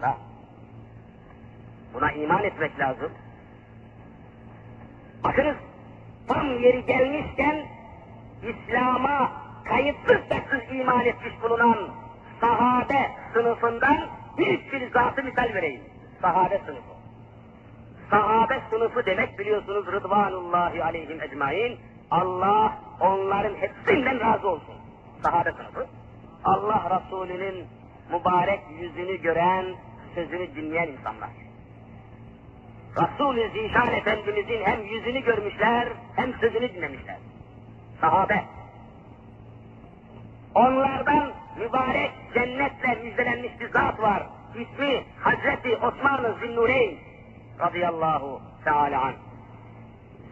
Ha. Buna iman etmek lazım. Bakınız tam yeri gelmişken İslam'a kayıtsız şartsız iman etmiş bulunan sahabe sınıfından büyük bir zatı misal vereyim. Sahabe sınıfı. Sahabe sınıfı demek biliyorsunuz Rıdvanullahi aleyhim ecmain. Allah onların hepsinden razı olsun. Sahabe sınıfı. Allah Resulü'nün mübarek yüzünü gören, sözünü dinleyen insanlar. Resul-i Zişan Efendimizin hem yüzünü görmüşler, hem sözünü dinlemişler. Sahabe. Onlardan mübarek cennetle müjdelenmiş bir zat var. İsmi Hazreti Osman-ı Zinnureyn radıyallahu teala anh.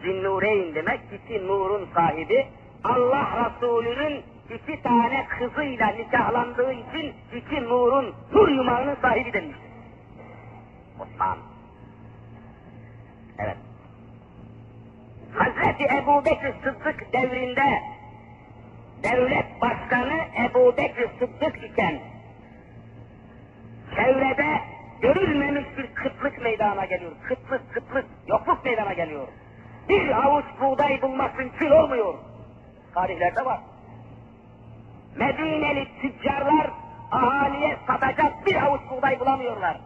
Zinnureyn demek iki nurun sahibi. Allah Resulü'nün iki tane kızıyla nikahlandığı için iki nurun, nur yumağının sahibi denmiştir. Osman. Evet. Hazreti Ebu Bekir Sıddık devrinde devlet başkanı Ebu Bekir Sıddık iken çevrede görülmemiş bir kıtlık meydana geliyor. Kıtlık, kıtlık, yokluk meydana geliyor. Bir avuç buğday bulmak mümkün olmuyor. Tarihlerde var. Medineli tüccarlar ahaliye satacak bir avuç buğday bulamıyorlar.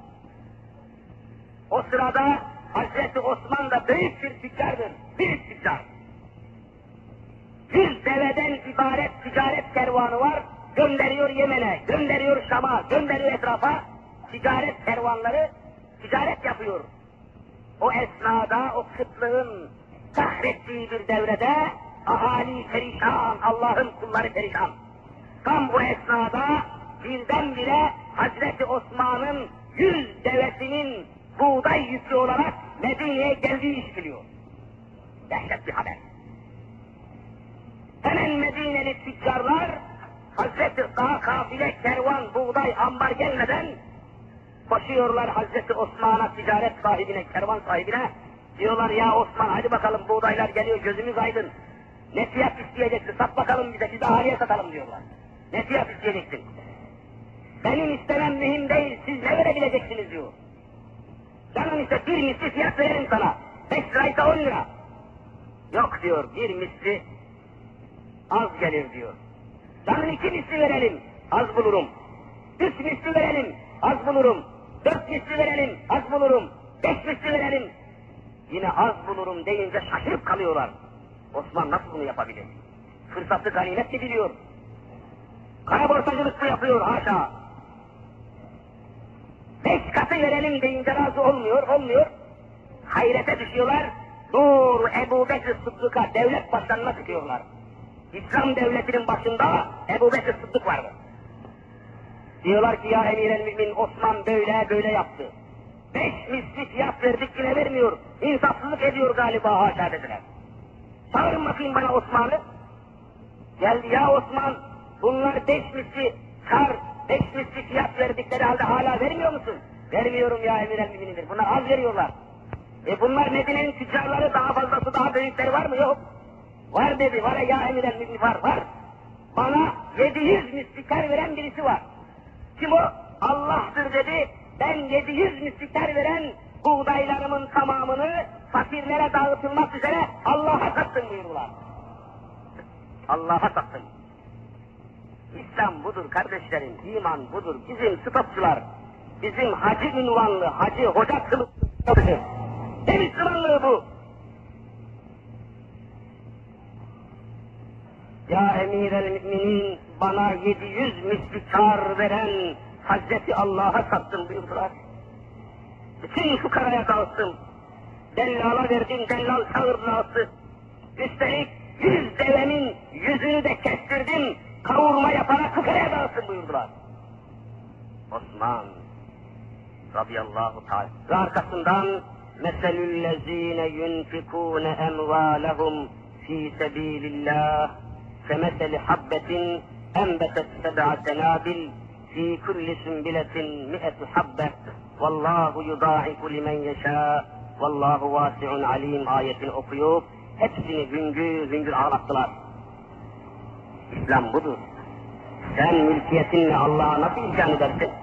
O sırada Hazreti Osman da büyük bir tüccardır. Büyük tüccar. Yüz deveden ibaret ticaret kervanı var. Gönderiyor Yemen'e, gönderiyor Şam'a, gönderiyor etrafa. Ticaret kervanları ticaret yapıyor. O esnada o kıtlığın kahrettiği bir devrede ahali perişan, Allah'ın kulları perişan. Tam bu esnada birdenbire Hazreti Osman'ın yüz devesinin buğday yüklü olarak Medine'ye geldiği işitiliyor. Dehşet bir haber. Hemen Medineli tüccarlar Hazreti daha kafile kervan buğday ambar gelmeden koşuyorlar Hazreti Osman'a ticaret sahibine, kervan sahibine. Diyorlar ya Osman hadi bakalım buğdaylar geliyor gözümüz aydın. Ne fiyat isteyeceksin sat bakalım bize biz de satalım diyorlar. Ne fiyat isteyeceksin? Benim istemem mühim değil siz ne verebileceksiniz diyor. Canım işte bir misli fiyat verelim sana. Beş liraysa on lira. Yok diyor bir misli az gelir diyor. Canım iki misli verelim az bulurum. Üç misli verelim az bulurum. Dört misli verelim az bulurum. Beş misli verelim. Yine az bulurum deyince şaşırıp kalıyorlar. Osman nasıl bunu yapabilir? Fırsatı ganimet mi biliyor? Kara borsacılık mı yapıyor haşa? Katı verelim deyince razı olmuyor, olmuyor. Hayrete düşüyorlar. Dur Ebu Bekir Sıddık'a devlet başkanına çıkıyorlar. İslam devletinin başında Ebu Bekir Sıddık vardı. Diyorlar ki ya emir el mümin Osman böyle böyle yaptı. Beş misli fiyat verdik yine vermiyor. İnsafsızlık ediyor galiba haşa dediler. Çağırın bakayım bana Osman'ı. Geldi ya Osman bunlar beş misli kar, beş misli fiyat verdikleri halde hala vermiyor musun? Vermiyorum ya emir el müminidir. Bunlar az veriyorlar. E bunlar Medine'nin tüccarları daha fazlası daha büyükleri var mı? Yok. Var dedi. Var ya emir el mümin var var. Bana 700 mislikar veren birisi var. Kim o? Allah'tır dedi. Ben 700 mislikar veren buğdaylarımın tamamını fakirlere dağıtılmak üzere Allah'a sattım buyurdular. Allah'a sattım. İslam budur kardeşlerim, iman budur. Bizim stopçular, bizim hacı ünvanlı, hacı hoca kılıklıdır. Ne Müslümanlığı bu? Ya emir el müminin bana 700 misli kar veren Hazreti Allah'a sattım buyurdular. Bütün fukaraya dağıttım. Dellala verdim, dellal çağırdı aldı. Üstelik yüz devenin radıyallahu teala ve arkasından meselüllezine yunfikune emvalehum fi sebilillah kemeseli habbetin enbetet seb'a senabil fi kulli sünbiletin mi'etu habbe vallahu yudâ'ifu limen yeşâ vallahu vâsi'un alim ayetini okuyup hepsini hüngür hüngür ağlattılar. İslam budur. Sen mülkiyetinle Allah'a nasıl isyan edersin?